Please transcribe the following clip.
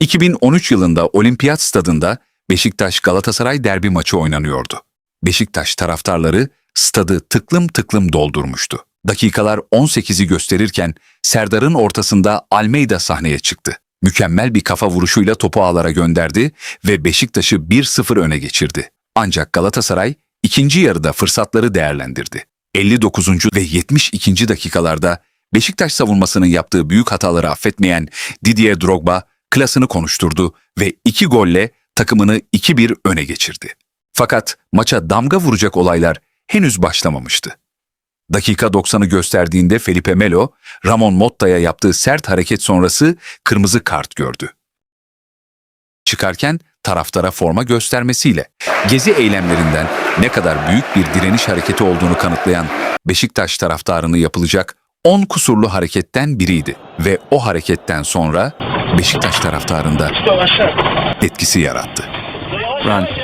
2013 yılında Olimpiyat Stadında Beşiktaş-Galatasaray derbi maçı oynanıyordu. Beşiktaş taraftarları stadı tıklım tıklım doldurmuştu. Dakikalar 18'i gösterirken Serdar'ın ortasında Almeida sahneye çıktı. Mükemmel bir kafa vuruşuyla topu ağlara gönderdi ve Beşiktaş'ı 1-0 öne geçirdi. Ancak Galatasaray ikinci yarıda fırsatları değerlendirdi. 59. ve 72. dakikalarda Beşiktaş savunmasının yaptığı büyük hataları affetmeyen Didier Drogba klasını konuşturdu ve iki golle takımını 2-1 öne geçirdi. Fakat maça damga vuracak olaylar henüz başlamamıştı. Dakika 90'ı gösterdiğinde Felipe Melo, Ramon Motta'ya yaptığı sert hareket sonrası kırmızı kart gördü. Çıkarken taraftara forma göstermesiyle gezi eylemlerinden ne kadar büyük bir direniş hareketi olduğunu kanıtlayan Beşiktaş taraftarını yapılacak 10 kusurlu hareketten biriydi ve o hareketten sonra Beşiktaş taraftarında etkisi yarattı. Run.